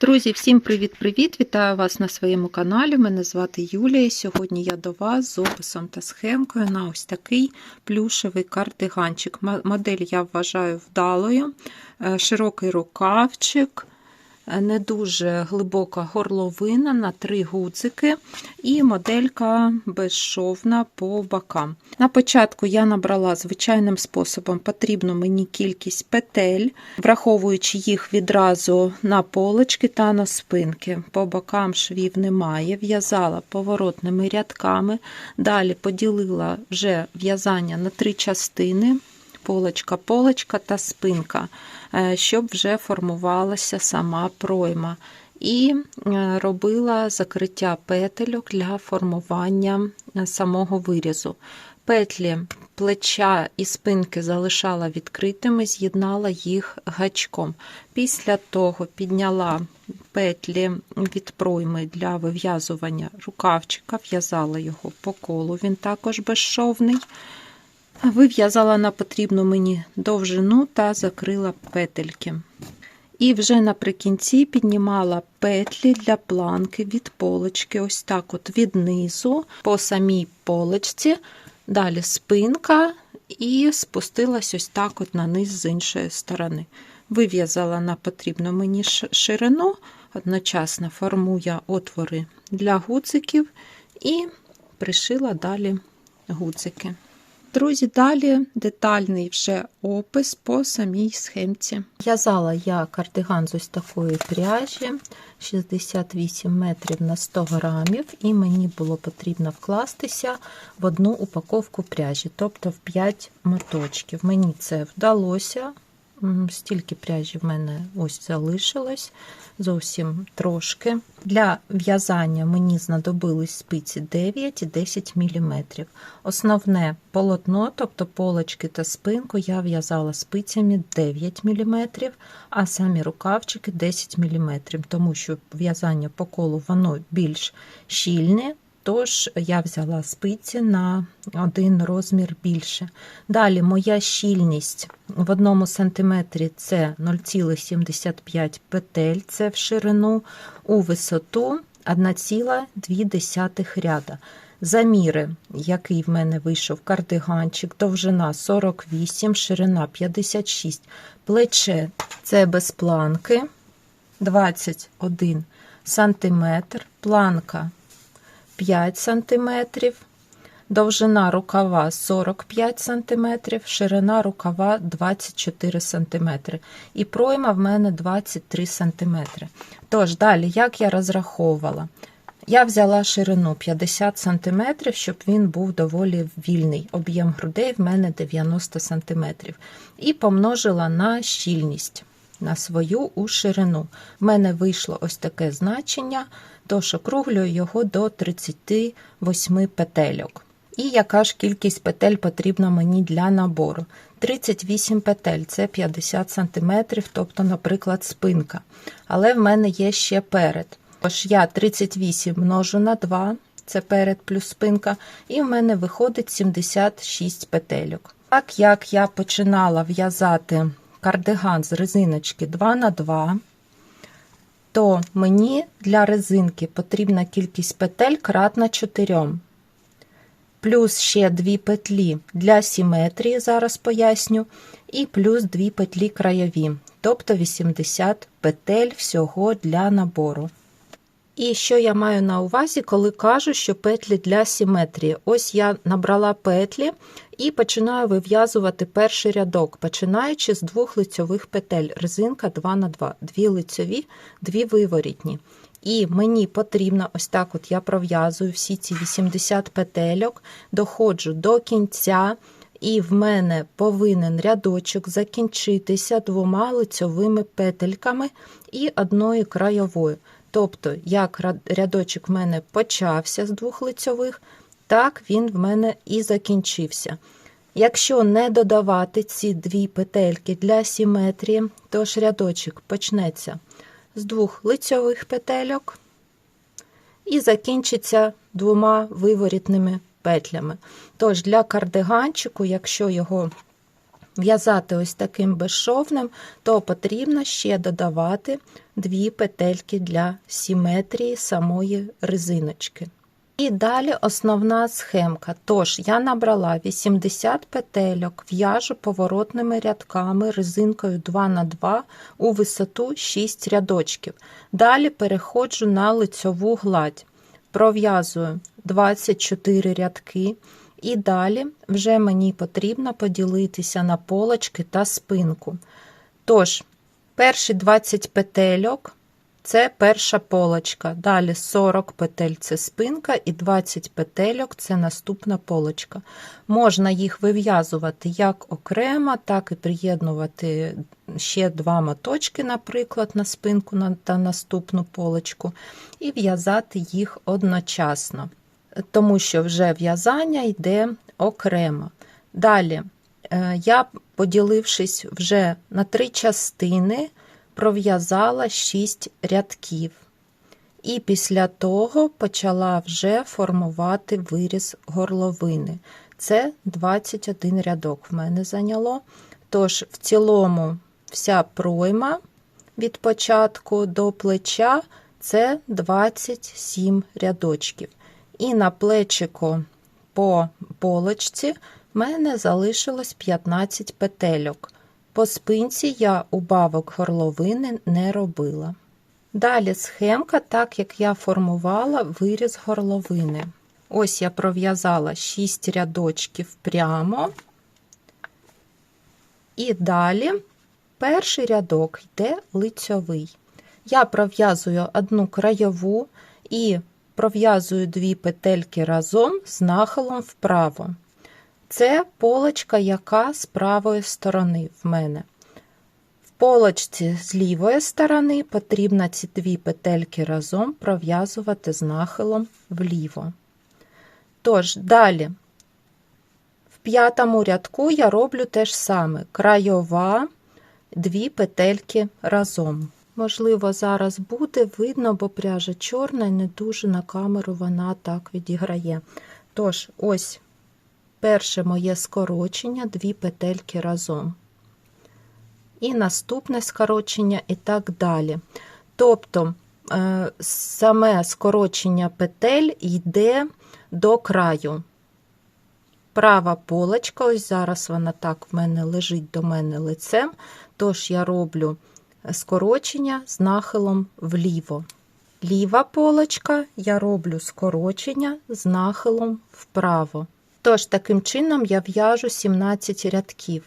Друзі, всім привіт-привіт! Вітаю вас на своєму каналі. Мене звати Юлія. Сьогодні я до вас з описом та схемкою на ось такий плюшевий кардиганчик. Модель я вважаю вдалою, Е, широкий рукавчик, не дуже глибока горловина на три гудзики і моделька безшовна по бокам. На початку я набрала звичайним способом потрібну мені кількість петель, враховуючи їх відразу на полочки та на спинки. По бокам швів немає, в'язала поворотними рядками. Далі поділила вже в'язання на три частини. Полочка, полочка та спинка, е, щоб вже формувалася сама пройма. І е, робила закриття петельок для формування е, самого вирізу. Петлі плеча і спинки залишала відкритими, з'єднала їх гачком. Після того підняла петлі від пройми для вив'язування рукавчика, в'язала його по колу, він також безшовний. Вив'язала на потрібну мені довжину та закрила петельки. І вже наприкінці піднімала петлі для планки від полочки, ось так от від низу по самій полочці, далі спинка, і спустилась ось так от на низ з іншої сторони. Вив'язала на потрібну мені ширину, одночасно формує отвори для гудзиків і пришила далі гудзики. Друзі, далі детальний вже опис по самій схемці. В'язала я кардиган з ось такої пряжі 68 метрів на 100 грамів, і мені було потрібно вкластися в одну упаковку пряжі, тобто в 5 моточків. Мені це вдалося. Стільки пряжі в мене ось залишилось зовсім трошки. Для в'язання мені знадобились спиці 9 і 10 мм. Основне полотно, тобто полочки та спинку, я в'язала спицями 9 мм, а самі рукавчики 10 мм, тому що в'язання по колу воно більш щільне. Тож я взяла спиці на один розмір більше. Далі моя щільність в одному сантиметрі це 0,75 петель, це в ширину, у висоту 1,2 ряда. Заміри, який в мене вийшов кардиганчик, довжина 48, ширина 56, плече це без планки 21 сантиметр, планка 5 см, довжина рукава 45 см, ширина рукава 24 см. І пройма в мене 23 см. Тож, далі, як я розраховувала? Я взяла ширину 50 см, щоб він був доволі вільний. Об'єм грудей в мене 90 см. І помножила на щільність на свою у ширину. В мене вийшло ось таке значення, тож округлюю його до 38 петельок. І яка ж кількість петель потрібна мені для набору? 38 петель це 50 см, тобто, наприклад, спинка. Але в мене є ще перед. Тож я 38 множу на 2, це перед плюс спинка, і в мене виходить 76 петельок. Так як я починала в'язати кардиган з резиночки 2х2, то мені для резинки потрібна кількість петель кратна 4. Плюс ще 2 петлі для симетрії, зараз поясню, і плюс 2 петлі краєві, тобто 80 петель всього для набору. І що я маю на увазі, коли кажу, що петлі для симетрії. Ось я набрала петлі і починаю вив'язувати перший рядок, починаючи з двох лицьових петель. Резинка 2х2, дві лицьові, дві виворітні. І мені потрібно, ось так от я пров'язую всі ці 80 петельок, доходжу до кінця, і в мене повинен рядочок закінчитися двома лицьовими петельками і одною краєвою. Тобто, як рядочок в мене почався з двох лицьових, так він в мене і закінчився. Якщо не додавати ці дві петельки для симетрії, то ж рядочок почнеться з двох лицьових петельок і закінчиться двома виворітними петлями. Тож для кардиганчику, якщо його в'язати ось таким безшовним, то потрібно ще додавати дві петельки для симетрії самої резиночки. І далі основна схемка. Тож я набрала 80 петельок, в'яжу поворотними рядками резинкою 2х2 у висоту 6 рядочків. Далі переходжу на лицьову гладь, пров'язую 24 рядки. І далі вже мені потрібно поділитися на полочки та спинку. Тож, перші 20 петельок це перша полочка. Далі 40 петель це спинка, і 20 петельок це наступна полочка. Можна їх вив'язувати як окремо, так і приєднувати ще два моточки, наприклад, на спинку та наступну полочку, і в'язати їх одночасно тому що вже в'язання йде окремо. Далі, е, я, поділившись вже на три частини, пров'язала 6 рядків. І після того почала вже формувати виріз горловини. Це 21 рядок в мене зайняло. Тож, в цілому, вся пройма від початку до плеча це 27 рядочків. І на плечику по полочці в мене залишилось 15 петельок. По спинці я убавок горловини не робила. Далі схемка, так як я формувала виріз горловини. Ось я пров'язала 6 рядочків прямо. І далі перший рядок йде лицьовий. Я пров'язую одну краєву і пров'язую дві петельки разом з нахилом вправо. Це полочка, яка з правої сторони в мене. В полочці з лівої сторони потрібно ці дві петельки разом пров'язувати з нахилом вліво. Тож, далі, в п'ятому рядку я роблю те ж саме: крайова, дві петельки разом. Можливо, зараз буде видно, бо пряжа чорна і не дуже на камеру вона так відіграє. Тож, ось перше моє скорочення, дві петельки разом. І наступне скорочення, і так далі. Тобто, е, саме скорочення петель йде до краю. Права полочка, ось зараз вона так в мене лежить до мене лицем, тож я роблю скорочення з нахилом вліво. Ліва полочка я роблю скорочення з нахилом вправо. Тож, таким чином, я в'яжу 17 рядків.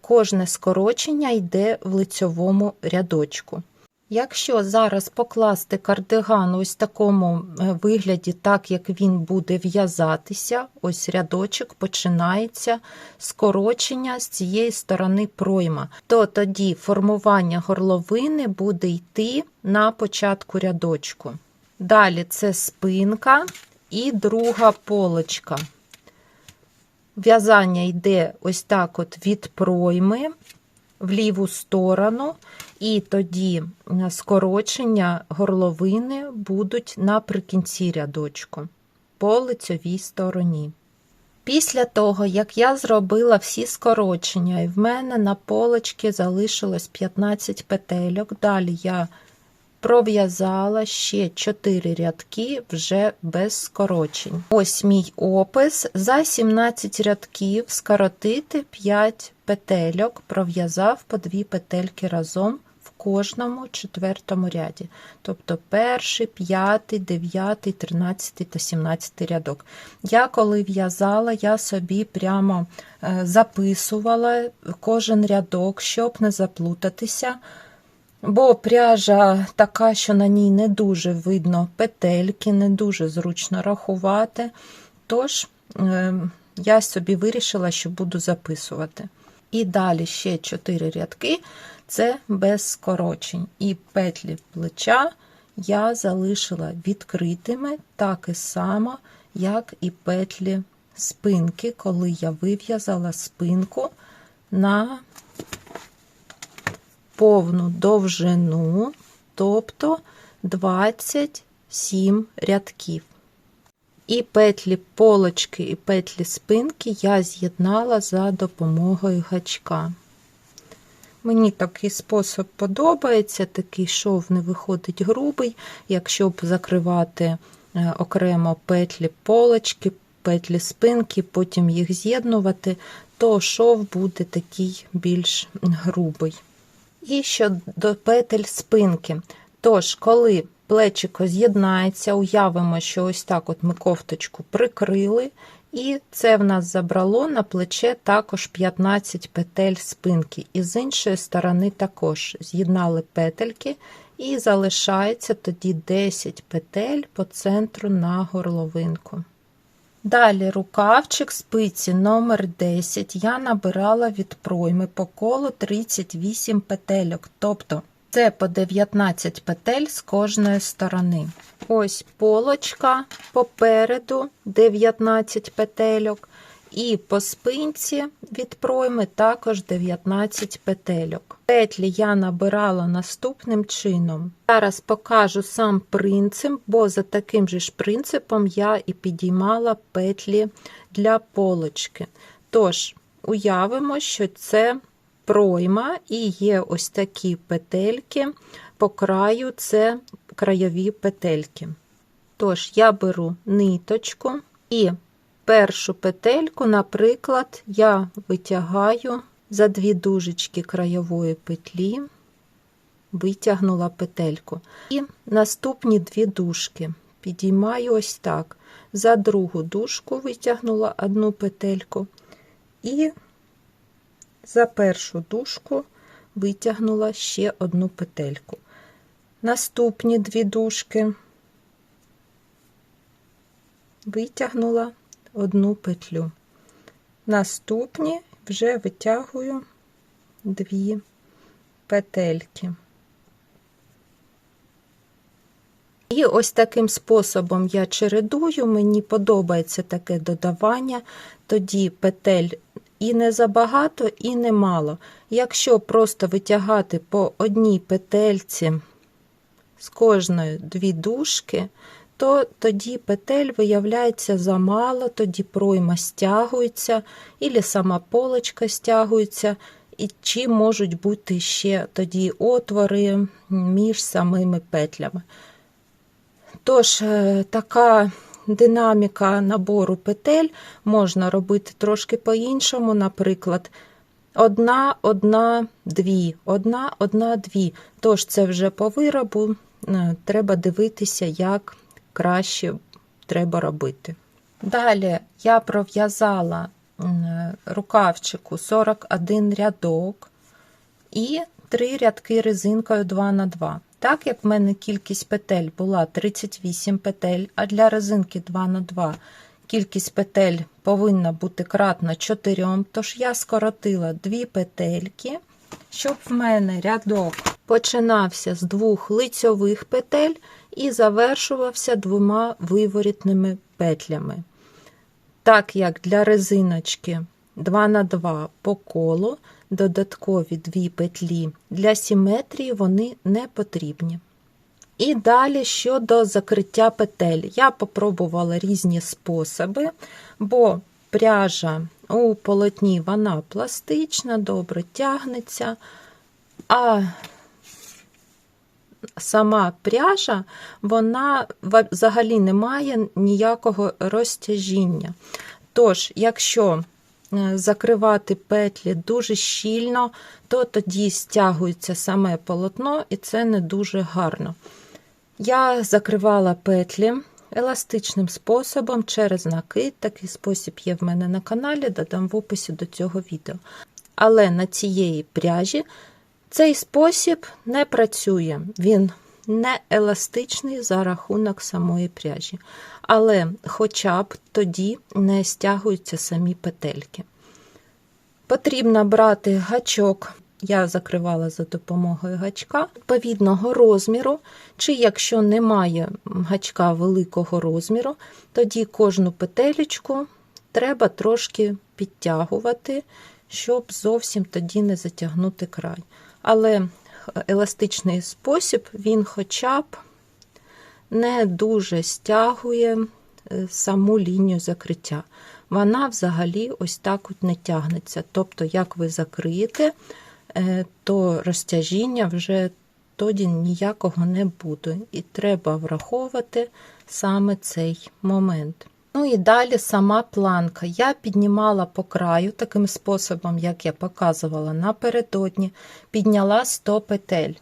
Кожне скорочення йде в лицьовому рядочку. Якщо зараз покласти кардиган ось такому е, вигляді, так як він буде в'язатися, ось рядочок починається скорочення з цієї сторони пройма, то тоді формування горловини буде йти на початку рядочку. Далі це спинка і друга полочка. В'язання йде ось так от від пройми в ліву сторону. І тоді скорочення горловини будуть наприкінці рядочку по лицьовій стороні. Після того, як я зробила всі скорочення, і в мене на полочці залишилось 15 петельок, далі я пров'язала ще 4 рядки вже без скорочень. Ось мій опис. За 17 рядків скоротити 5 петельок, пров'язав по 2 петельки разом в кожному четвертому ряді. Тобто перший, п'ятий, дев'ятий, тринадцятий та сімнадцятий рядок. Я коли в'язала, я собі прямо е, записувала кожен рядок, щоб не заплутатися. Бо пряжа така, що на ній не дуже видно петельки, не дуже зручно рахувати. Тож, е, я собі вирішила, що буду записувати. І далі ще 4 рядки це без скорочень. І петлі плеча я залишила відкритими так і само, як і петлі спинки, коли я вив'язала спинку на повну довжину, тобто 27 рядків. І петлі полочки і петлі спинки я з'єднала за допомогою гачка. Мені такий спосіб подобається, такий шов не виходить грубий, якщо б закривати е, окремо петлі полочки, петлі спинки, потім їх з'єднувати, то шов буде такий більш грубий. І щодо петель спинки. Тож, коли плечико з'єднається, уявимо, що ось так от ми кофточку прикрили, і це в нас забрало на плече також 15 петель спинки. І з іншої сторони також з'єднали петельки, і залишається тоді 10 петель по центру на горловинку. Далі рукавчик спиці номер 10 я набирала від пройми по колу 38 петельок, тобто це по 19 петель з кожної сторони. Ось полочка попереду 19 петельок, і по спинці від пройми також 19 петельок. Петлі я набирала наступним чином. Зараз покажу сам принцип, бо за таким же ж принципом я і підіймала петлі для полочки. Тож, уявимо, що це пройма і є ось такі петельки, по краю це краєві петельки. Тож, я беру ниточку і першу петельку, наприклад, я витягаю за дві дужечки краєвої петлі, витягнула петельку. І наступні дві дужки підіймаю ось так. За другу дужку витягнула одну петельку і за першу дужку витягнула ще одну петельку. Наступні дві дужки витягнула одну петлю. Наступні вже витягую дві петельки. І ось таким способом я чередую, мені подобається таке додавання, тоді петель і не забагато, і не мало. Якщо просто витягати по одній петельці з кожної дві дужки, то тоді петель виявляється замало, тоді пройма стягується, і сама полочка стягується, і чи можуть бути ще тоді отвори між самими петлями. Тож, е, така динаміка набору петель можна робити трошки по-іншому, наприклад, одна, одна, дві, одна, одна, дві. Тож це вже по виробу е, треба дивитися, як краще треба робити. Далі я пров'язала рукавчику 41 рядок і 3 рядки резинкою 2 на 2 так як в мене кількість петель була 38 петель, а для резинки 2 на 2 кількість петель повинна бути кратна 4, тож я скоротила 2 петельки, щоб в мене рядок починався з двох лицьових петель і завершувався двома виворітними петлями. Так як для резиночки 2 на 2 по колу, додаткові дві петлі для симетрії вони не потрібні. І далі щодо закриття петель. Я попробувала різні способи, бо пряжа у полотні вона пластична, добре тягнеться, а сама пряжа, вона взагалі не має ніякого розтяжіння. Тож, якщо закривати петлі дуже щільно, то тоді стягується саме полотно, і це не дуже гарно. Я закривала петлі еластичним способом через накид. Такий спосіб є в мене на каналі, додам в описі до цього відео. Але на цієї пряжі цей спосіб не працює. Він не еластичний за рахунок самої пряжі. Але хоча б тоді не стягуються самі петельки. Потрібно брати гачок, я закривала за допомогою гачка відповідного розміру, чи якщо немає гачка великого розміру, тоді кожну петелечку треба трошки підтягувати, щоб зовсім тоді не затягнути край. Але еластичний спосіб, він хоча б не дуже стягує е, саму лінію закриття. Вона взагалі ось так от не тягнеться. Тобто, як ви закриєте, е, то розтяжіння вже тоді ніякого не буде. І треба враховувати саме цей момент. Ну і далі сама планка. Я піднімала по краю таким способом, як я показувала напередодні, підняла 100 петель.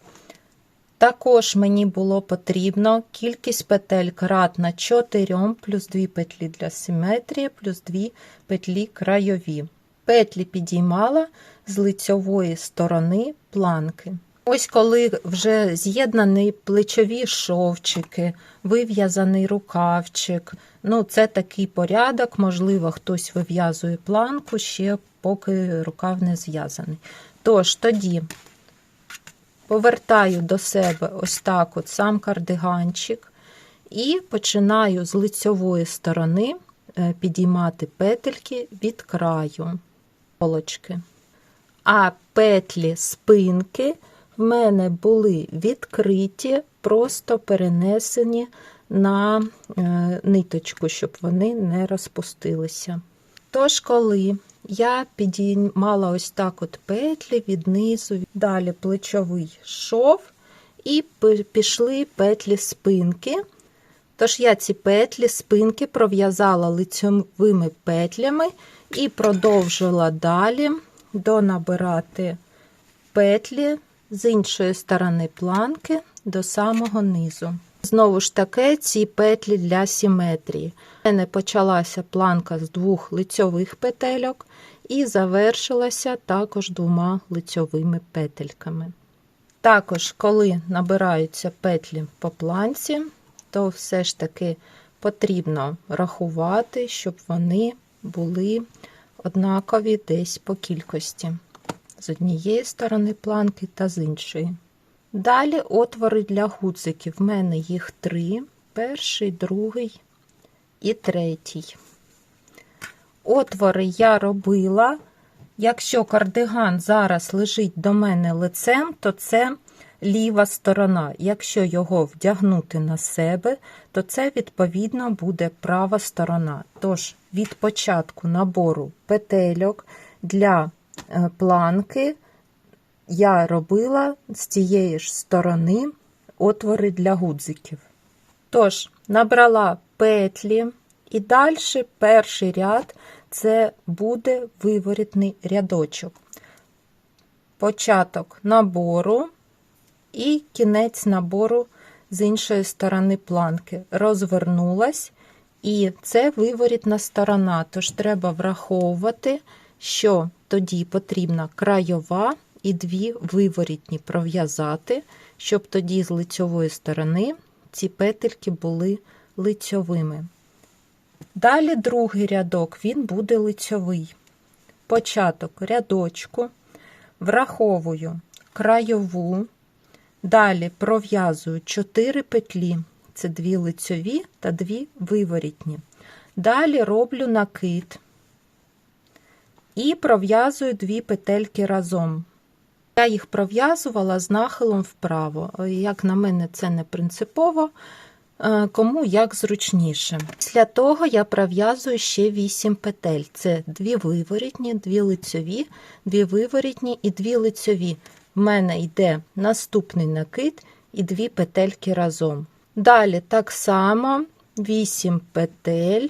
Також мені було потрібно кількість петель кратна 4 плюс 2 петлі для симетрії, плюс 2 петлі крайові. Петлі підіймала з лицьової сторони планки. Ось коли вже з'єднані плечові шовчики, вив'язаний рукавчик. Ну, це такий порядок, можливо, хтось вив'язує планку ще поки рукав не зв'язаний. Тож тоді повертаю до себе ось так от сам кардиганчик і починаю з лицьової сторони е, підіймати петельки від краю полочки. А петлі спинки в мене були відкриті, просто перенесені на е, ниточку, щоб вони не розпустилися. Тож, коли я підіймала ось так от петлі від низу, далі плечовий шов, і пішли петлі спинки. Тож я ці петлі спинки пров'язала лицьовими петлями і продовжила далі донабирати петлі з іншої сторони планки до самого низу. Знову ж таки, ці петлі для симетрії. У мене почалася планка з двох лицьових петельок і завершилася також двома лицьовими петельками. Також, коли набираються петлі по планці, то все ж таки потрібно рахувати, щоб вони були однакові десь по кількості з однієї сторони планки та з іншої. Далі отвори для гудзиків. В мене їх три: перший, другий і третій. Отвори я робила. Якщо кардиган зараз лежить до мене лицем, то це ліва сторона. Якщо його вдягнути на себе, то це відповідно буде права сторона. Тож від початку набору петельок для планки я робила з цієї ж сторони отвори для гудзиків. Тож, набрала петлі, і далі перший ряд це буде виворітний рядочок. Початок набору і кінець набору з іншої сторони планки. Розвернулась, і це виворітна сторона, тож треба враховувати, що тоді потрібна краєва і дві виворітні пров'язати, щоб тоді з лицьової сторони ці петельки були лицьовими. Далі другий рядок, він буде лицьовий. Початок рядочку, враховую краєву, далі пров'язую 4 петлі, це дві лицьові та дві виворітні. Далі роблю накид і пров'язую дві петельки разом. Я їх пров'язувала з нахилом вправо. Як на мене, це не принципово, е, кому як зручніше. Після того я пров'язую ще 8 петель. Це дві виворітні, дві лицьові, дві виворітні і дві лицьові. В мене йде наступний накид і дві петельки разом. Далі так само 8 петель,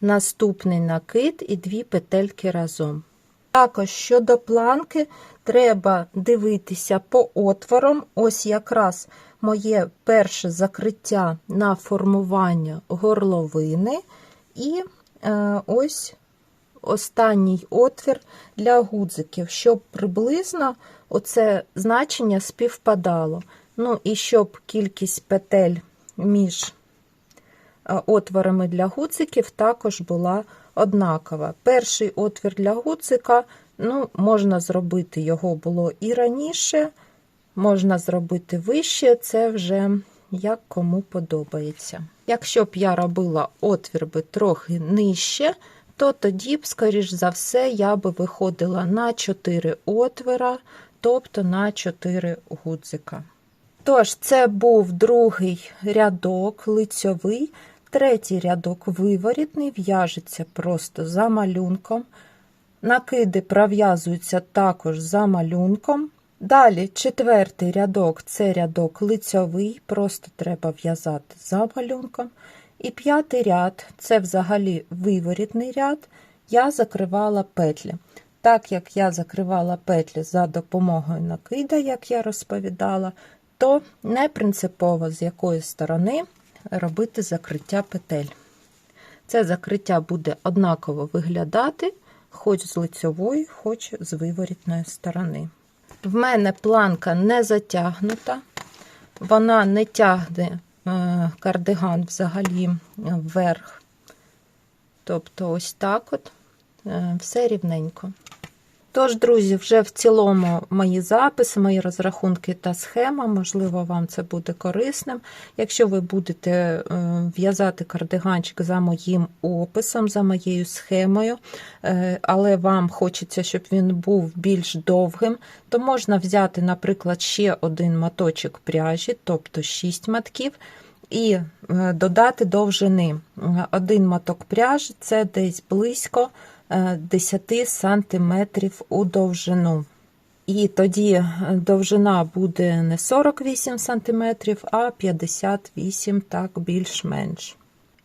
наступний накид і дві петельки разом. Також щодо планки, треба дивитися по отворам. Ось якраз моє перше закриття на формування горловини, і е, ось останній отвір для гудзиків, щоб приблизно оце значення співпадало. Ну і щоб кількість петель між отворами для гудзиків також була однакова. Перший отвір для гудзика, ну, можна зробити його було і раніше, можна зробити вище, це вже як кому подобається. Якщо б я робила отвір би трохи нижче, то тоді б, скоріш за все, я би виходила на 4 отвира, тобто на 4 гудзика. Тож, це був другий рядок лицьовий. Третій рядок виворітний, в'яжеться просто за малюнком. Накиди пров'язуються також за малюнком. Далі четвертий рядок це рядок лицьовий, просто треба в'язати за малюнком. І п'ятий ряд це взагалі виворітний ряд, я закривала петлі. Так як я закривала петлі за допомогою накида, як я розповідала, то не принципово з якої сторони робити закриття петель. Це закриття буде однаково виглядати, хоч з лицьової, хоч з виворітної сторони. В мене планка не затягнута, вона не тягне е, кардиган взагалі вверх. Тобто, ось так от е, все рівненько. Тож, друзі, вже в цілому мої записи, мої розрахунки та схема, можливо, вам це буде корисним. Якщо ви будете е, в'язати кардиганчик за моїм описом, за моєю схемою, е, але вам хочеться, щоб він був більш довгим, то можна взяти, наприклад, ще один моточок пряжі, тобто 6 матків. І е, додати довжини. Один моток пряжі це десь близько 10 сантиметрів у довжину. І тоді довжина буде не 48 сантиметрів, а 58, так більш-менш.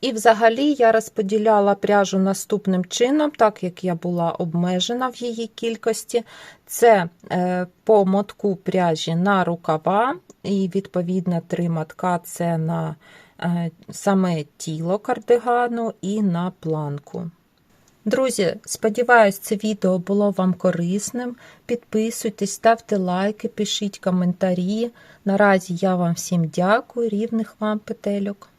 І взагалі я розподіляла пряжу наступним чином, так як я була обмежена в її кількості. Це е, по мотку пряжі на рукава, і, відповідно, три мотка це на е, саме тіло кардигану і на планку. Друзі, сподіваюсь, це відео було вам корисним. Підписуйтесь, ставте лайки, пишіть коментарі. Наразі я вам всім дякую, рівних вам петельок.